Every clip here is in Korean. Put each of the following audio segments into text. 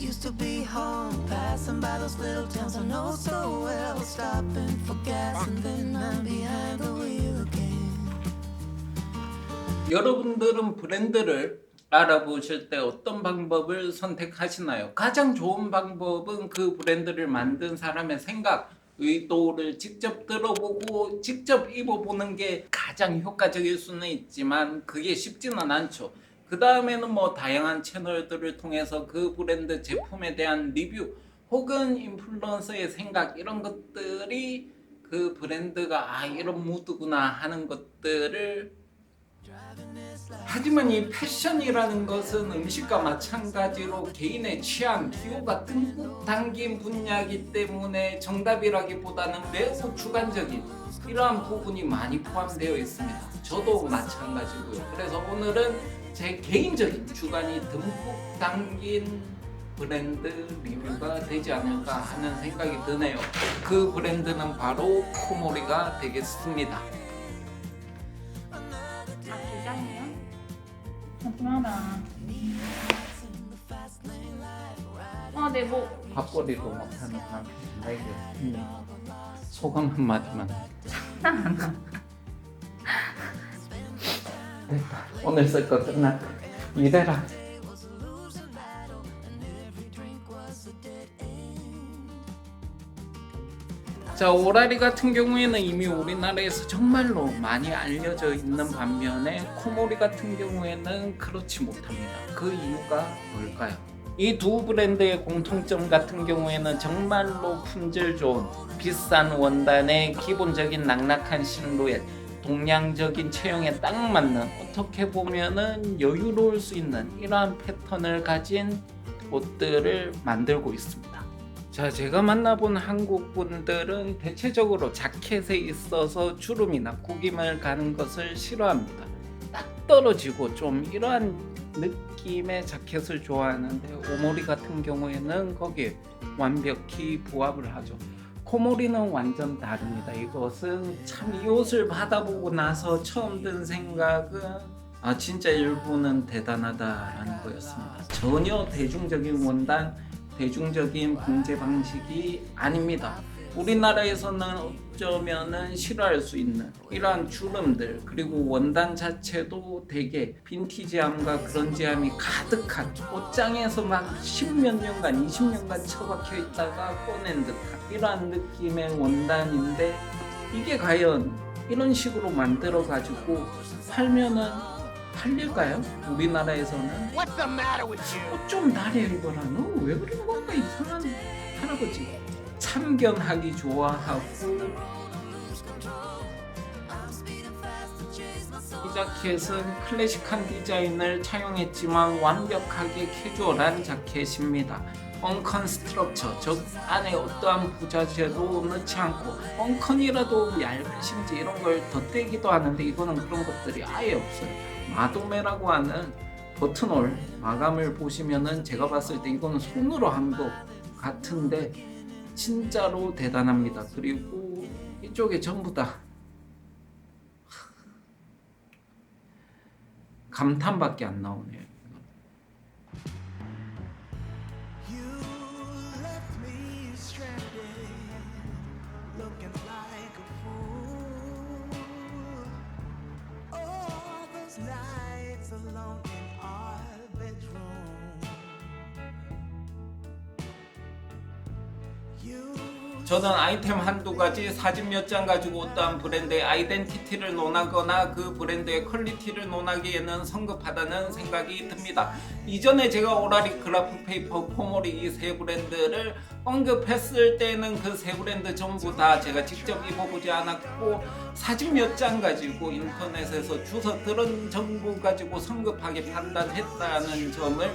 used to be home. Passing by those little towns I know so well. Stopping for gas and then I'm behind the wheel again. 여러분들은 브랜드를 알아보실 때 어떤 방법을 선택하시나요? 가장 좋은 방법은 그 브랜드를 만든 사람의 생각, 의도를 직접 들어보고 직접 입어보는 게 가장 효과적일 수는 있지만 그게 쉽지는 않죠. 그 다음에는 뭐 다양한 채널들을 통해서 그 브랜드 제품에 대한 리뷰 혹은 인플루언서의 생각 이런 것들이 그 브랜드가 아 이런 무드구나 하는 것들을 하지만 이 패션이라는 것은 음식과 마찬가지로 개인의 취향, 기호가 듬뿍 담긴 분야이기 때문에 정답이라기보다는 매우 주관적인 이러한 부분이 많이 포함되어 있습니다. 저도 마찬가지고요. 그래서 오늘은 제 개인적인 주관이 듬뿍 담긴 브랜드 리뷰가 되지 않을까 하는 생각이 드네요. 그 브랜드는 바로 코모리가 되겠습니다. 아 기장이요? 하나. 아, 네, 뭐 밥벌이도 못하는 남편인데 음, 소감 한마디만 됐다 오늘 쓸 거 끝났다 이래라. 자 오라리 같은 경우에는 이미 우리나라에서 정말로 많이 알려져 있는 반면에 코모리 같은 경우에는 그렇지 못합니다. 그 이유가 뭘까요? 이 두 브랜드의 공통점 같은 경우에는 정말로 품질 좋은 비싼 원단의 기본적인 낙낙한 실루엣 동양적인 체형에 딱 맞는 어떻게 보면은 여유로울 수 있는 이러한 패턴을 가진 옷들을 만들고 있습니다. 자, 제가 만나본 한국 분들은 대체적으로 자켓에 있어서 주름이나 구김을 가는 것을 싫어합니다. 딱 떨어지고 좀 이러한 느낌의 자켓을 좋아하는데 오모리 같은 경우에는 거기에 완벽히 부합을 하죠. 코모리는 완전 다릅니다. 이것은 참 이 옷을 받아보고 나서 처음 든 생각은 아 진짜 일본은 대단하다라는 거였습니다. 전혀 대중적인 원단, 대중적인 봉제 방식이 아닙니다. 우리나라에서는 어쩌면은 싫어할 수 있는 이러한 주름들 그리고 원단 자체도 되게 빈티지함과 그런지함이 가득한 옷장에서 막 십 몇 년간, 20년간 처박혀 있다가 꺼낸 듯한 이러한 느낌의 원단인데 이게 과연 이런 식으로 만들어 가지고 팔면은 팔릴까요? 우리나라에서는 What's the matter with you? 옷좀 나려 입어라. 너왜 그러는 건가 이상한 할아버지. 참견하기 좋아하고 이 자켓은 클래식한 디자인을 차용했지만 완벽하게 캐주얼한 자켓입니다. 엉컨 스트럭처, 즉 안에 어떠한 부자재도 넣지 않고 엉컨이라도 얇은 심지 이런 걸 덧대기도 하는데 이거는 그런 것들이 아예 없어요. 마도메라고 하는 버튼홀 마감을 보시면은 제가 봤을 때 이거는 손으로 한 것 같은데 진짜로 대단합니다. 그리고 이쪽에 전부 다 감탄밖에 안 나오네요. You 저는 아이템 한두 가지 사진 몇 장 가지고 어떠한 브랜드의 아이덴티티를 논하거나 그 브랜드의 퀄리티를 논하기에는 성급하다는 생각이 듭니다. 이전에 제가 오라리 그라프 페이퍼 포모리 이 세 브랜드를 언급했을 때는 그 세 브랜드 전부 다 제가 직접 입어보지 않았고 사진 몇 장 가지고 인터넷에서 주워 들은 정보 가지고 성급하게 판단했다는 점을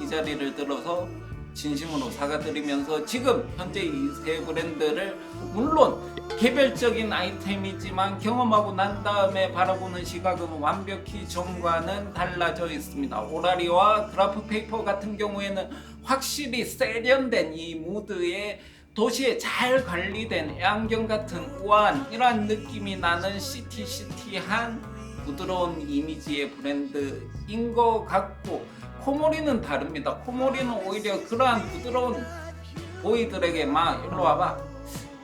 이 자리를 들어서 진심으로 사과드리면서 지금 현재 이 세 브랜드를 물론 개별적인 아이템이지만 경험하고 난 다음에 바라보는 시각은 완벽히 전과는 달라져 있습니다. 오라리와 그라프 페이퍼 같은 경우에는 확실히 세련된 이 무드에 도시에 잘 관리된 애완경 같은 우아한 이러한 느낌이 나는 시티시티한 부드러운 이미지의 브랜드인 것 같고 코모리는 다릅니다. 코모리는 오히려 그러한 부드러운 보이들에게 막 일로 와봐.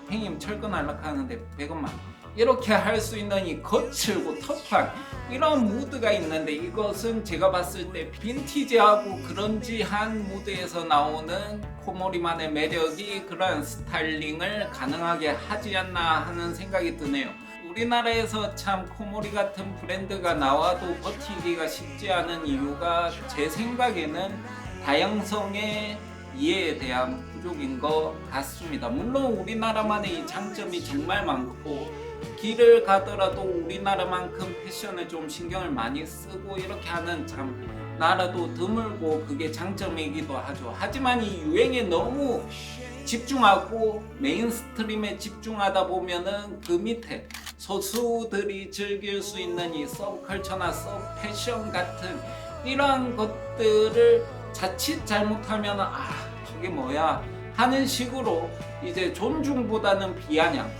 형님 철근 안락하는데 100원만. 이렇게 할 수 있는 이 거칠고 터프한 이런 무드가 있는데 이것은 제가 봤을 때 빈티지하고 그런지한 무드에서 나오는 코모리만의 매력이 그런 스타일링을 가능하게 하지 않나 하는 생각이 드네요. 우리나라에서 참 코모리 같은 브랜드가 나와도 버티기가 쉽지 않은 이유가 제 생각에는 다양성의 이해에 대한 부족인 것 같습니다. 물론 우리나라만의 이 장점이 정말 많고 길을 가더라도 우리나라만큼 패션에 좀 신경을 많이 쓰고 이렇게 하는 참 나라도 드물고 그게 장점이기도 하죠. 하지만 이 유행에 너무 집중하고 메인스트림에 집중하다 보면은 그 밑에 소수들이 즐길 수 있는 이 서브컬처나 서브 패션 같은 이러한 것들을 자칫 잘못하면 아 저게 뭐야 하는 식으로 이제 존중보다는 비아냥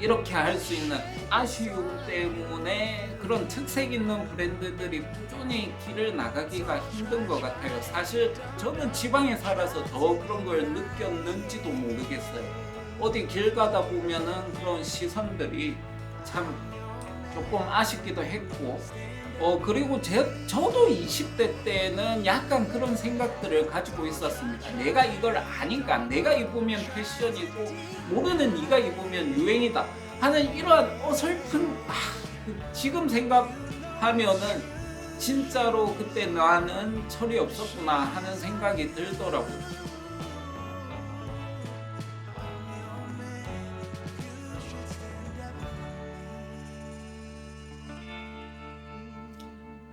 이렇게 할 수 있는 아쉬움 때문에 그런 특색 있는 브랜드들이 꾸준히 길을 나가기가 힘든 것 같아요. 사실 저는 지방에 살아서 더 그런 걸 느꼈는지도 모르겠어요. 어디 길 가다 보면은 그런 시선들이 참 조금 아쉽기도 했고 어 그리고 제 저도 20대 때는 약간 그런 생각들을 가지고 있었습니다. 내가 이걸 아니까 내가 입으면 패션이고 모르는 네가 입으면 유행이다 하는 이러한 어설픈 아, 그 지금 생각하면은 진짜로 그때 나는 철이 없었구나 하는 생각이 들더라고요.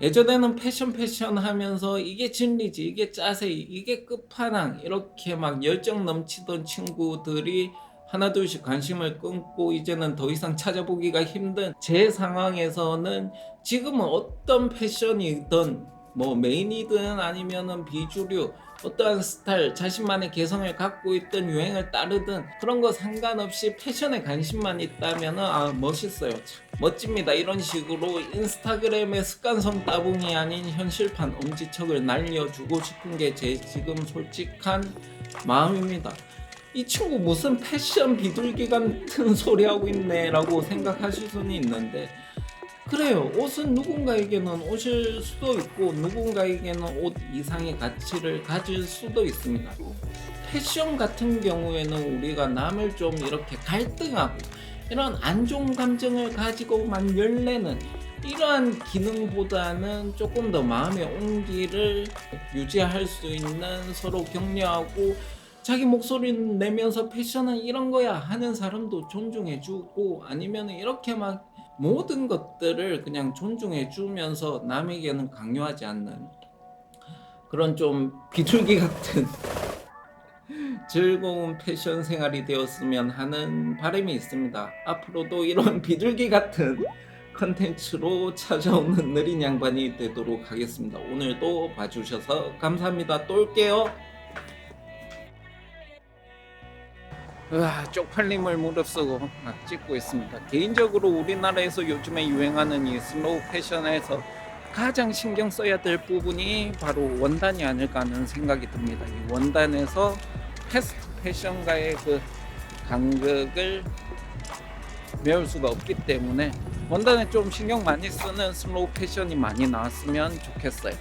예전에는 패션 패션 하면서 이게 진리지 이게 짜세이 이게 끝판왕 이렇게 막 열정 넘치던 친구들이 하나둘씩 관심을 끊고 이제는 더 이상 찾아보기가 힘든 제 상황에서는 지금은 어떤 패션이든 뭐 메인이든 아니면은 비주류 어떠한 스타일 자신만의 개성을 갖고 있던 유행을 따르든 그런 거 상관없이 패션에 관심만 있다면은 아 멋있어요. 참 멋집니다. 이런 식으로 인스타그램의 습관성 따봉이 아닌 현실판 엄지척을 날려주고 싶은 게 제 지금 솔직한 마음입니다. 이 친구 무슨 패션 비둘기 같은 소리 하고 있네 라고 생각하실 수는 있는데 그래요. 옷은 누군가에게는 옷일 수도 있고 누군가에게는 옷 이상의 가치를 가질 수도 있습니다. 패션 같은 경우에는 우리가 남을 좀 이렇게 갈등하고 이런 안 좋은 감정을 가지고 만 열내는 이러한 기능보다는 조금 더 마음의 온기를 유지할 수 있는 서로 격려하고 자기 목소리를 내면서 패션은 이런 거야 하는 사람도 존중해주고 아니면 이렇게 막 모든 것들을 그냥 존중해 주면서 남에게는 강요하지 않는 그런 좀 비둘기 같은 즐거운 패션 생활이 되었으면 하는 바람이 있습니다. 앞으로도 이런 비둘기 같은 컨텐츠로 찾아오는 느린 양반이 되도록 하겠습니다. 오늘도 봐주셔서 감사합니다. 또 올게요. 으아, 쪽팔림을 무릅쓰고 막 찍고 있습니다. 개인적으로 우리나라에서 요즘에 유행하는 이 슬로우 패션에서 가장 신경 써야 될 부분이 바로 원단이 아닐까 하는 생각이 듭니다. 이 원단에서 패스트 패션과의 그 간극을 메울 수가 없기 때문에 원단에 좀 신경 많이 쓰는 슬로우 패션이 많이 나왔으면 좋겠어요.